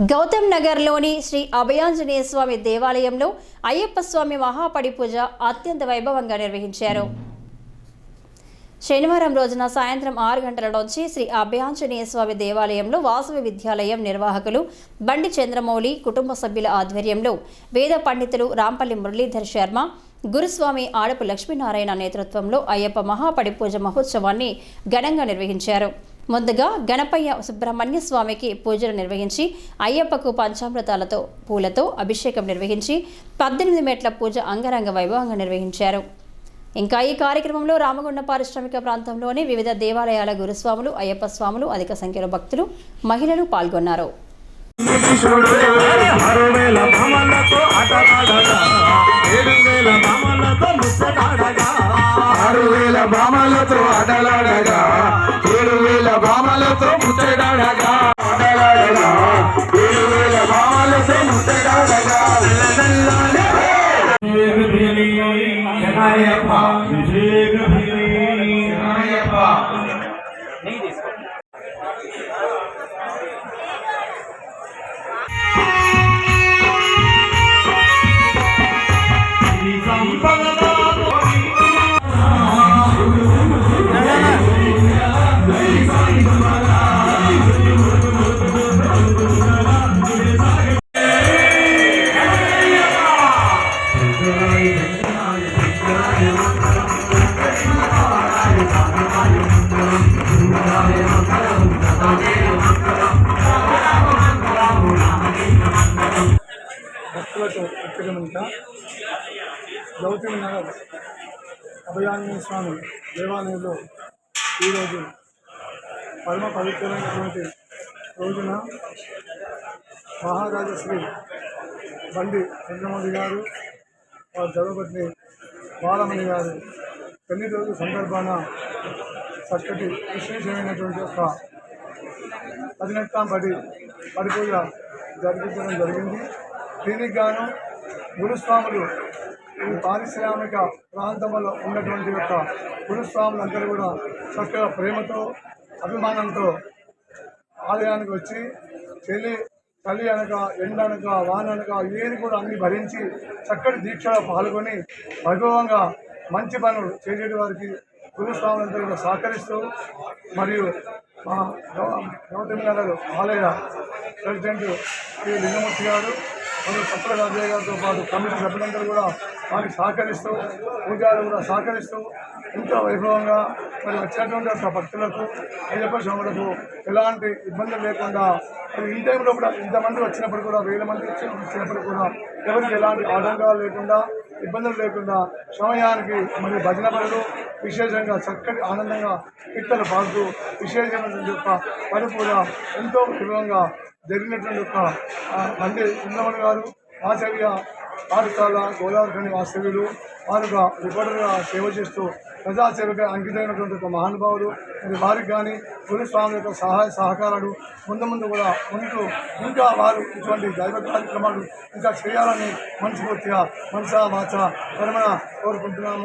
గౌతమ్ నగర్లోని శ్రీ అభయాంజనేయ స్వామి దేవాలయంలో అయ్యప్ప స్వామి మహాపడి పూజ అత్యంత వైభవంగా నిర్వహించారు. శనివారం రోజున సాయంత్రం ఆరు గంటల నుంచి శ్రీ అభయాంజనేయ స్వామి దేవాలయంలో వాసవి విద్యాలయం నిర్వాహకులు బండి చంద్రమౌళి కుటుంబ సభ్యుల ఆధ్వర్యంలో వేద పండితులు రాంపల్లి మురళీధర్ శర్మ గురుస్వామి ఆడపు లక్ష్మీనారాయణ నేతృత్వంలో అయ్యప్ప మహాపడి పూజ మహోత్సవాన్ని ఘనంగా నిర్వహించారు. ముందుగా గణపయ్య సుబ్రహ్మణ్య స్వామికి పూజలు నిర్వహించి అయ్యప్పకు పంచామృతాలతో పూలతో అభిషేకం నిర్వహించి పద్దెనిమిది మెట్ల పూజ అంగరంగ వైభవంగా నిర్వహించారు. ఇంకా ఈ కార్యక్రమంలో రామగుండ పారిశ్రామిక ప్రాంతంలోని వివిధ దేవాలయాల గురుస్వాములు అయ్యప్ప స్వాములు అధిక సంఖ్యలో భక్తులు మహిళలు పాల్గొన్నారు. ఏడు వేల భామలతో అడలాడగా ఏడు వేల భామలతో ముచ్చటాడగా భక్తులతో ఎక్కడమంట గౌతమి నగర్ అభయాంజనేయ స్వామి దేవాలయంలో ఈరోజు పరమ పవిత్రమైనటువంటి రోజున మహారాజశ్రీ బండి చంద్రమౌళి గారు వారు ధర్మపత్ని బాలమణి గారు పెళ్ళి రోజు సందర్భాన చక్కటి విశేషమైనటువంటి ఒక పదినెట్టాం పడి పడిపూజ జరిపించడం జరిగింది. దీనికి గాను గురుస్వాములు ఈ పారిశ్రామిక ప్రాంతంలో ఉన్నటువంటి యొక్క గురుస్వాములందరూ కూడా చక్కగా ప్రేమతో అభిమానంతో ఆలయానికి వచ్చి చెల్లి తల్లి అనక ఎండ అనక వాన అనక ఏది కూడా అన్ని భరించి చక్కటి దీక్షలో పాల్గొని వైభవంగా మంచి పనులు చేసేటి వారికి గురుస్వాములందరూ సహకరిస్తూ మరియు మా గౌతమి గారు ఆలయ ప్రెసిడెంట్ శ్రీ లింగమూర్తి గారు మరియు సత్ర గారితో పాటు కమిటీ సభ్యులందరూ కూడా వారికి సహకరిస్తూ పూజారులు కూడా సహకరిస్తూ ఎంతో వైభవంగా మరి వచ్చినటువంటి యొక్క భక్తులకు అయ్యప్ప స్వాములకు ఎలాంటి ఇబ్బందులు లేకుండా మరి ఈ టైంలో కూడా ఇంతమంది వచ్చినప్పుడు కూడా వేల మంది వచ్చి- వచ్చినప్పుడు కూడా ఎవరికి ఎలాంటి ఆటంకాలు లేకుండా ఇబ్బందులు లేకుండా సమయానికి మరి భజన పనులు విశేషంగా చక్కటి ఆనందంగా పిట్టలు పాడుతూ విశేషమైనటువంటి యొక్క పని కూడా ఎంతో వైభవంగా జరిగినటువంటి యొక్క ఆ, బండి గారు ఆచార్య పాఠశాల గోదావరి వాస్తవ్యులు వారుగా రిపోర్టర్గా సేవ చేస్తూ ప్రజాసేవకు అంకితమైనటువంటి ఒక మహానుభావులు మరి వారికి కానీ గురుస్వామి యొక్క సహాయ సహకారాలు ముందు ముందు కూడా ఉంటూ ఇంకా వారు ఇటువంటి దైవ కార్యక్రమాలు ఇంకా చేయాలని మనస్ఫూర్తిగా మనసా మాచ కర్మణ కోరుకుంటున్నాము.